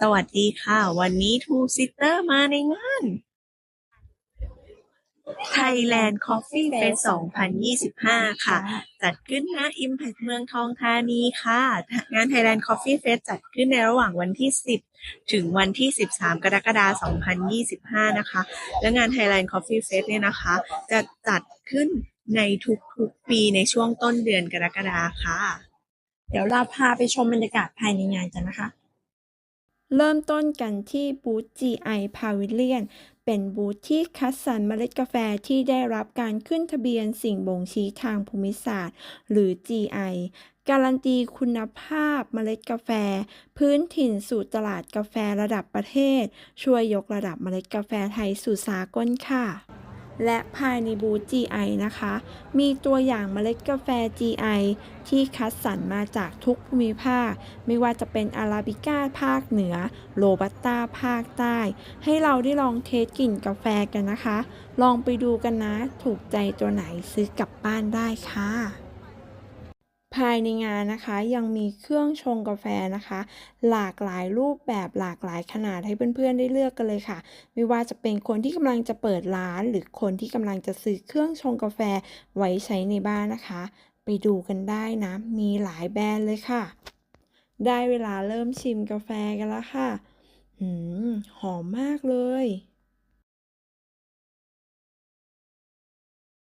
สวัสดีค่ะ วันนี้ทูซิเตอร์มาในงาน Thailand Coffee Fest 2025 ค่ะ จัดขึ้นณ Impact เมืองทองธานีค่ะ งาน Thailand Coffee Fest จัดขึ้นในระหว่างวันที่ 10 ถึงวันที่ 13 กรกฎาคม 2025 นะคะ และงาน Thailand Coffee Fest เนี่ยนะคะ จะจัดขึ้นในทุกๆปีในช่วงต้นเดือนกรกฎาคมค่ะ เดี๋ยวเราพาไปชมบรรยากาศภายในงานกันนะคะ เริ่มต้นกันที่บูธ GI Pavilion เป็นบูธที่คัดสรรเมล็ดกาแฟที่ได้รับการขึ้นทะเบียนสิ่งบ่งชี้ทางภูมิศาสตร์ หรือ GI การันตีคุณภาพเมล็ดกาแฟ พื้นถิ่นสู่ตลาดกาแฟระดับประเทศ ช่วยยกระดับเมล็ดกาแฟไทยสู่สากลค่ะ และภายในบูธ GI นะคะ มีตัวอย่างเมล็ดกาแฟ GI ที่คัดสรรมาจากทุกภูมิภาค ไม่ว่าจะเป็นอาราบิก้าภาคเหนือ โรบัสต้าภาคใต้ ให้เราได้ลองเทสกลิ่นกาแฟกันนะคะ ลองไปดูกันนะ ถูกใจตัวไหนซื้อกลับบ้านได้ค่ะ ภายในงานนะคะยังมีเครื่องชงกาแฟนะคะ หลากหลายรูปแบบหลากหลายขนาดให้เพื่อนๆได้เลือกกันเลยค่ะ ไม่ว่าจะเป็นคนที่กำลังจะเปิดร้าน หรือคนที่กำลังจะซื้อเครื่องชงกาแฟไว้ใช้ในบ้านนะคะ ไปดูกันได้นะ มีหลายแบรนด์เลยค่ะ ได้เวลาเริ่มชิมกาแฟกันแล้วค่ะหืมหอมมากเลย